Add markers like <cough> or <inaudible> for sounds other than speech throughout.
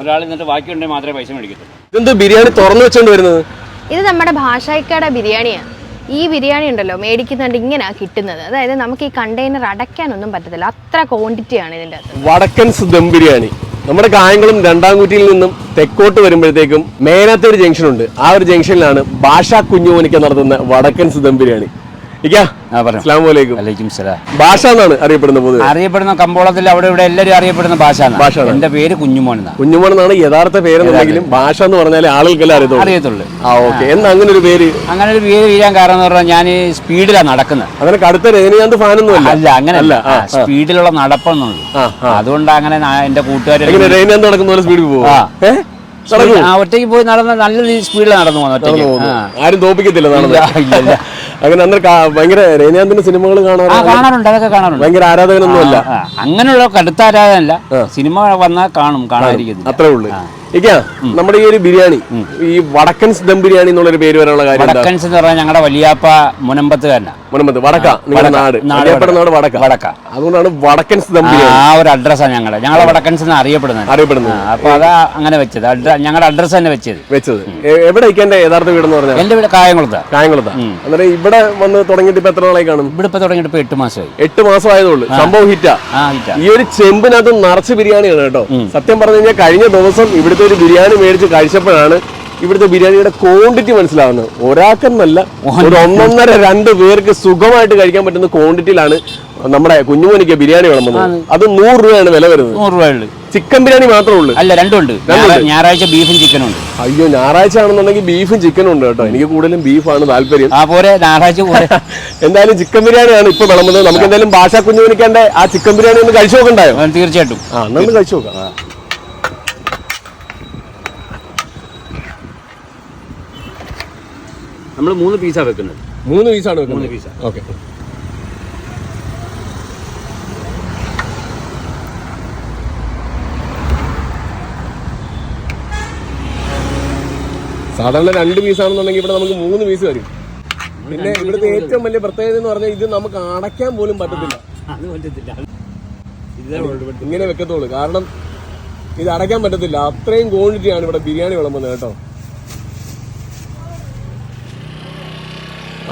ഒരാൾ എന്നിട്ട് ബാക്കിയുണ്ടെങ്കിൽ മാത്രമേ പൈസ മേടിക്കത്തുള്ളൂ. ഇതെന്ത് ബിരിയാണി തുറന്നു വെച്ചോണ്ട് വരുന്നത്? ഇത് നമ്മുടെ ഭാഷായിക്കട ബിരിയാണിയാണ് ഈ ബിരിയാണി ഉണ്ടല്ലോ മേടിക്കുന്നുണ്ട് ഇങ്ങനെ കിട്ടുന്നത്. അതായത് നമുക്ക് ഈ കണ്ടെയ്നർ അടയ്ക്കാനൊന്നും പറ്റത്തില്ല. അത്ര ക്വാണ്ടിറ്റിയാണ് ഇതിന്റെ അകത്ത്. വടക്കൻ ദം ബിരിയാണി. നമ്മുടെ കായംകുളം രണ്ടാംകുറ്റിയിൽ നിന്നും തെക്കോട്ട് വരുമ്പോഴത്തേക്കും മേനാത്തൊരു ഒരു ജംഗ്ഷൻ ഉണ്ട്. ആ ഒരു ജംഗ്ഷനിലാണ് ഭാഷ കുഞ്ഞുമോനിക്ക നടത്തുന്ന വടക്കൻസ് ദം ബിരിയാണി. ഭാഷ എന്നാണ് അറിയപ്പെടുന്നത് അറിയപ്പെടുന്ന കമ്പോളത്തിൽ അവിടെ ഇവിടെ എല്ലാവരും അറിയപ്പെടുന്ന ഭാഷ ഭാഷ എന്റെ പേര് കുഞ്ഞുമോൻ കുഞ്ഞുമോൻ എന്നാണ് യഥാർത്ഥ. പേരെന്നുണ്ടെങ്കിലും ഭാഷ എന്ന് പറഞ്ഞാൽ ആളുകൾക്കെല്ലാം അറിയത്തുള്ളൂ. അറിയത്തുള്ളൂ. ആ ഓക്കെ. അങ്ങനെ ഒരു പേര്? അങ്ങനെ ഒരു പേര് വീഴാൻ കാരണം എന്ന് പറഞ്ഞാൽ ഞാൻ സ്പീഡിലാണ് നടക്കുന്നത്. അങ്ങനെ കടുത്ത രജനീകാന്ത് ഫാനൊന്നും അല്ല അല്ല അങ്ങനെ അല്ല, സ്പീഡിലുള്ള നടപ്പെന്നുള്ളൂ. അതുകൊണ്ട് അങ്ങനെ എന്റെ കൂട്ടുകാരെ രജനീകാന്ത് നടക്കുന്ന പോലെ സ്പീഡിൽ പോകും ഒറ്റയ്ക്ക് പോയി നടന്ന നല്ല സ്പീഡിൽ നടന്നു പോകുന്നു. ഒറ്റയ്ക്ക്. ആരും തോപ്പിക്കത്തില്ല അങ്ങനെ അന്നേരം കാ- ഭയങ്കര രേനാന്തിന്റെ സിനിമകൾ കാണാറുണ്ട്. അതൊക്കെ കാണാറുണ്ട്. ഭയങ്കര ആരാധകനൊന്നും അല്ല അങ്ങനെയുള്ള കടുത്ത ആരാധനല്ല സിനിമ വന്നാൽ കാണും കാണാതിരിക്കുന്നു അത്രേ ഉള്ളൂ. ഇക്കാ നമ്മുടെ ഈ ഒരു ബിരിയാണി ഈ വടക്കൻസ് ദം ബിരിയാണി എന്നുള്ളൊരു പേര് വരാനുള്ള കാര്യം വടക്കൻസ് എന്ന് പറഞ്ഞാൽ ഞങ്ങളുടെ വലിയാപ്പ മുനമ്പത്തുകാരനാ. മുനമ്പത്ത് വടക്ക. നിങ്ങളുടെ നാട്. അറിയപ്പെടുന്ന വടക്ക. വടക്ക. അതുകൊണ്ടാണ് വടക്കൻസ് ആ, ഒരു അഡ്രസ്സാണ് ഞങ്ങളുടെ ഞങ്ങളെ വടക്കൻസ് എന്ന് അറിയപ്പെടുന്നത്. അറിയപ്പെടുന്നത്. അപ്പൊ അതാ അങ്ങനെ വെച്ചത്. ഞങ്ങളുടെ അഡ്രസ്സ് തന്നെ വെച്ചത്. വെച്ചത്. എ- എന്റെ യഥാർത്ഥ വീടെന്ന് പറഞ്ഞാൽ? എന്റെ വീട് കായംകുളത്ത്. കായംകുളത്ത്. അന്നേരം ഇവിടെ വന്ന് തുടങ്ങിയിട്ട് ഇപ്പൊ എത്ര നാളായി കാണും ഇവിടെ ഇപ്പൊ തുടങ്ങിയിട്ട് ഇപ്പൊ എട്ട് മാസമായി. എട്ട് മാസം ആയതുള്ളൂ സംഭവം ഹിറ്റാ. ഈ ഒരു ചെമ്പിനകത്ത് നിറച്ച് ബിരിയാണിയാണ് കേട്ടോ. സത്യം പറഞ്ഞു കഴിഞ്ഞാൽ കഴിഞ്ഞ ദിവസം ഇവിടുത്തെ ഒരു ബിരിയാണി മേടിച്ച് കഴിച്ചപ്പോഴാണ് ഇവിടുത്തെ ബിരിയാണിയുടെ ക്വാണ്ടിറ്റി മനസ്സിലാവുന്നത് ഒരാൾക്കെന്നല്ല ഒരു ഒന്നൊന്നര രണ്ട് പേർക്ക് സുഖമായിട്ട് കഴിക്കാൻ പറ്റുന്ന ക്വാണ്ടിറ്റിയിലാണ് നമ്മുടെ കുഞ്ഞുമോനിക്ക് ബിരിയാണി വിളമ്പുന്നത് അത്. നൂറ് രൂപയാണ് വില വരുന്നത്. നൂറ് രൂപ ചിക്കൻ ബിരിയാണി മാത്രമേ ഉള്ളൂ. അല്ല രണ്ടുണ്ട്. ഞായറാഴ്ച ബീഫും ചിക്കനും ഉണ്ട്. അയ്യോ ഞായറാഴ്ച ആണെന്നുണ്ടെങ്കിൽ ബീഫും ചിക്കനും ഉണ്ട് കേട്ടോ. എനിക്ക് കൂടുതലും ബീഫാണ് താല്പര്യം. ആ പോരെ ഞായറാഴ്ച പോരെ. <laughs> എന്തായാലും ചിക്കൻ ബിരിയാണിയാണ് ഇപ്പൊ വിളമ്പുന്നത്. നമുക്ക് എന്തായാലും ഭാഷ കുഞ്ഞുമോനിക്കാന്റെ ആ ചിക്കൻ ബിരിയാണി ഒന്ന് കഴിച്ചു നോക്കണ്ടായോ? തീർച്ചയായിട്ടും. ആ എന്നാ കഴിച്ചു നോക്കാം. നമ്മൾ മൂന്ന് പീസാണ് വെക്കുന്നത്. മൂന്ന് പീസാണ് മൂന്ന് പീസ. ഓക്കെ. സാധാരണ രണ്ട് പീസാണെന്നുണ്ടെങ്കിൽ ഇവിടെ നമുക്ക് മൂന്ന് പീസ് വരും. പിന്നെ ഇവിടുത്തെ ഏറ്റവും വലിയ പ്രത്യേകത എന്ന് പറഞ്ഞാൽ ഇത് നമുക്ക് അടയ്ക്കാൻ പോലും പറ്റത്തില്ല. ഇങ്ങനെ വെക്കത്തുള്ളൂ. കാരണം ഇത് അടയ്ക്കാൻ പറ്റത്തില്ല. അത്രയും ക്വാണ്ടിറ്റിയാണ് ഇവിടെ ബിരിയാണി വിളമ്പുന്നത് കേട്ടോ.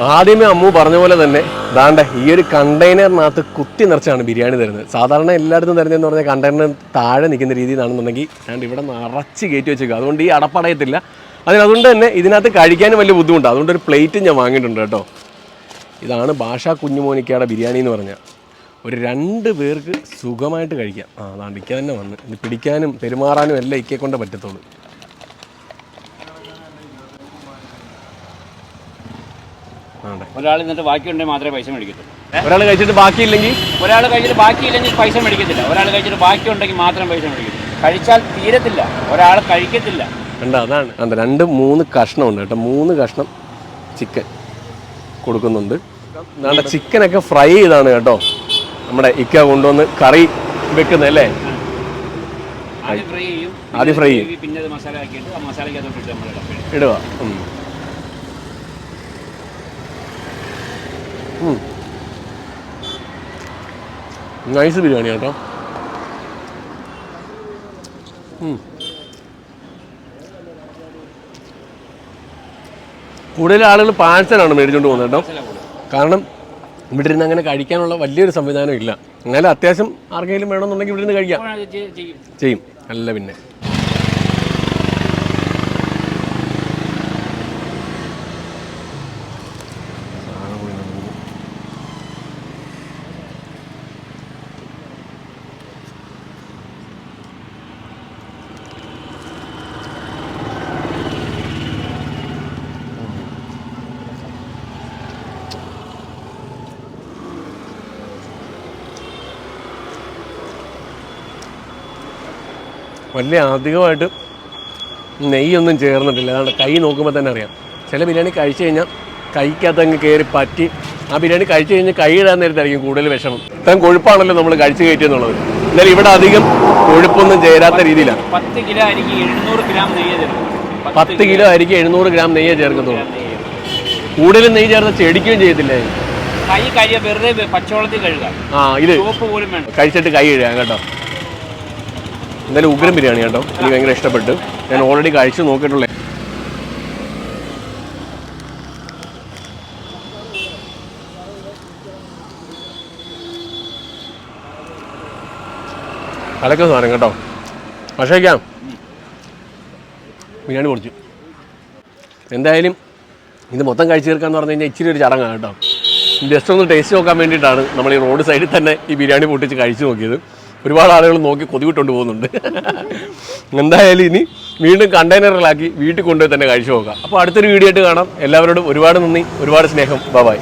ആദ്യമേ അമ്മു പറഞ്ഞ പോലെ തന്നെ ദാണ്ട ഈ ഒരു കണ്ടെയ്നറിനകത്ത് കുത്തി നിറച്ചാണ് ബിരിയാണി തരുന്നത്. സാധാരണ എല്ലായിടത്തും തരുന്നതെന്ന് പറഞ്ഞാൽ കണ്ടെയ്നർ താഴെ നിൽക്കുന്ന രീതിയിലാണെന്നുണ്ടെങ്കിൽ ഞാൻ ഇവിടെ നിറച്ച് കയറ്റി വെച്ചേക്കുക അതുകൊണ്ട് ഈ അടപ്പടയത്തില്ല. അതിന് അതുകൊണ്ട് തന്നെ ഇതിനകത്ത് കഴിക്കാനും വലിയ ബുദ്ധിമുട്ടാണ്. അതുകൊണ്ട് ഒരു പ്ലേറ്റ് ഞാൻ വാങ്ങിയിട്ടുണ്ട് കേട്ടോ. ഇതാണ് ഭാഷ കുഞ്ഞുമോനിക്കയുടെ ബിരിയാണി എന്ന് പറഞ്ഞാൽ. ഒരു രണ്ട് പേർക്ക് സുഖമായിട്ട് കഴിക്കാം. ആ അതാണ്ട് ഇക്ക തന്നെ വന്ന്. ഇത് പിടിക്കാനും പെരുമാറാനും എല്ലാം ഇക്കെ കൊണ്ടേ പറ്റത്തുള്ളൂ. ഒരാൾ എന്നിട്ട് ബാക്കിയുണ്ടെങ്കിൽ മാത്രമേ പൈസ മേടിക്കത്തുള്ളൂ. ഒരാൾ കഴിച്ചിട്ട് ബാക്കിയില്ലെങ്കിൽ? ഒരാൾ കഴിച്ചിട്ട് ബാക്കിയില്ലെങ്കിൽ പൈസ മേടിക്കത്തില്ല. ഒരാൾ കഴിച്ചിട്ട് ബാക്കി ഉണ്ടെങ്കിൽ മാത്രം പൈസ മേടിക്കത്തില്ല കഴിച്ചാൽ തീരത്തില്ല. ഒരാൾ കഴിക്കത്തില്ല. കണ്ടോ? അതാണ്. അതെ രണ്ട് മൂന്ന് കഷ്ണം ഉണ്ട് കേട്ടോ. മൂന്ന് കഷ്ണം ചിക്കൻ കൊടുക്കുന്നുണ്ട്. നല്ല ചിക്കനൊക്കെ ഫ്രൈ ചെയ്താണ് കേട്ടോ. നമ്മുടെ ഇക്ക കൊണ്ടുവന്ന് കറി വെക്കുന്നത് അല്ലേ? ആദ്യം ഫ്രൈ ചെയ്യും. ആദ്യം ഫ്രൈ ചെയ്യും. പിന്നെ- മസാല ഇടുക. നൈസ് ബിരിയാണി കേട്ടോ. കൂടുതൽ ആളുകൾ പാഴ്സലാണ് മേടിച്ചുകൊണ്ട് പോകുന്നത് കേട്ടോ. കാരണം ഇവിടെ ഇരുന്ന് അങ്ങനെ കഴിക്കാനുള്ള വലിയൊരു സംവിധാനം ഇല്ല. എന്നാലും അത്യാവശ്യം ആർക്കെങ്കിലും വേണമെന്നുണ്ടെങ്കിൽ ഇവിടെ നിന്ന് കഴിക്കാം. ചെയ്യും. അല്ല പിന്നെ. വലിയ അധികമായിട്ട് നെയ്യൊന്നും ചേർന്നിട്ടില്ല. അതാണ് കൈ നോക്കുമ്പോൾ തന്നെ അറിയാം. ചില ബിരിയാണി കഴിച്ചു കഴിഞ്ഞാൽ കൈക്കകത്ത് അങ്ങ് കയറി പറ്റി ആ ബിരിയാണി കഴിച്ചു കഴിഞ്ഞാൽ കൈ ഇടാൻ നേരത്തായിരിക്കും കൂടുതൽ വിഷമം. ഇത്രയും കൊഴുപ്പാണല്ലോ നമ്മൾ കഴിച്ചു കയറ്റിയെന്നുള്ളത്. എന്നാലും ഇവിടെ അധികം കൊഴുപ്പൊന്നും ചേരാത്ത രീതിയിലാണ് പത്ത് കിലോ അരിക്ക് എഴുന്നൂറ് ഗ്രാം നെയ്യ് ചേർക്കും. പത്ത് കിലോ അരിക്ക് എഴുന്നൂറ് ഗ്രാം നെയ്യേ ചേർക്കുന്നുള്ളൂ കൂടുതലും നെയ്യ് ചേർത്ത് ചെടിക്കുകയും ചെയ്യത്തില്ലേ? കൈ കഴിയ വെറുതെ പച്ചവെള്ളത്തിൽ കഴുകാം. ആ ഇത് കഴിച്ചിട്ട് കൈ കഴുകാം കേട്ടോ. എന്തായാലും ഉഗ്രം ബിരിയാണി കേട്ടോ. എനിക്ക് ഭയങ്കര ഇഷ്ടപ്പെട്ടു. ഞാൻ ഓൾറെഡി കഴിച്ചു നോക്കിയിട്ടുള്ള. അതൊക്കെ സാധനം കേട്ടോ. പക്ഷേക്കാം ബിരിയാണി പൊളിച്ചു എന്തായാലും ഇത് മൊത്തം കഴിച്ചു തീർക്കാന്ന് പറഞ്ഞു കഴിഞ്ഞാൽ ഇച്ചിരി ഒരു ചടങ്ങാണ് കേട്ടോ. ജസ്റ്റ് ഒന്ന് ടേസ്റ്റ് നോക്കാൻ വേണ്ടിയിട്ടാണ് നമ്മൾ ഈ റോഡ് സൈഡിൽ തന്നെ ഈ ബിരിയാണി പൊട്ടിച്ച് കഴിച്ചു നോക്കിയത്. ഒരുപാട് ആളുകൾ നോക്കി കൊതിവിട്ടുകൊണ്ട് പോകുന്നുണ്ട്. എന്തായാലും ഇനി വീണ്ടും കണ്ടെയ്നറുകളാക്കി വീട്ടിൽ കൊണ്ടുപോയി തന്നെ കഴിച്ചു നോക്കാം. അപ്പോൾ അടുത്തൊരു വീഡിയോ ആയിട്ട് കാണാം. എല്ലാവരോടും ഒരുപാട് നന്ദി ഒരുപാട് സ്നേഹം. ബൈ.